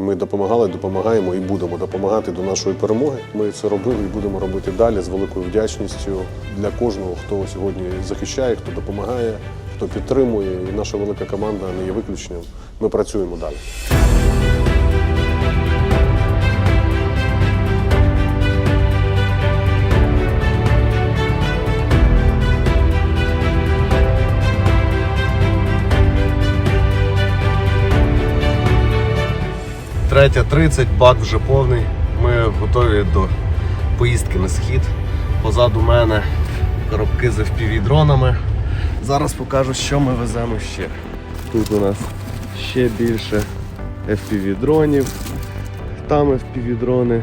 Ми допомагали, допомагаємо і будемо допомагати до нашої перемоги. Ми це робили і будемо робити далі з великою вдячністю для кожного, хто сьогодні захищає, хто допомагає, хто підтримує. І наша велика команда не є виключенням. Ми працюємо далі. Третя 30, бак вже повний. Ми готові до поїздки на схід. Позаду мене коробки з FPV-дронами. Зараз покажу, що ми веземо ще. Тут у нас ще більше FPV-дронів, там FPV-дрони.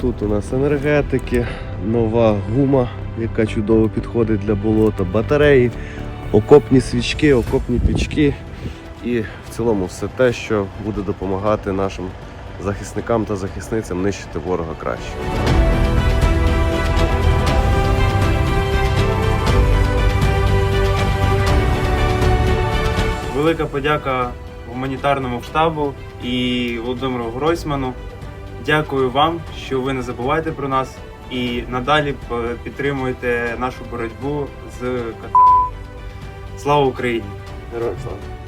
Тут у нас енергетики, нова гума, яка чудово підходить для болота, батареї, окопні свічки, окопні пічки і в цілому все те, що буде допомагати нашим захисникам та захисницям нищити ворога краще. Велика подяка гуманітарному штабу і Володимиру Гройсману. Дякую вам, що ви не забуваєте про нас і надалі підтримуєте нашу боротьбу з КТ. Слава Україні! Героям слава!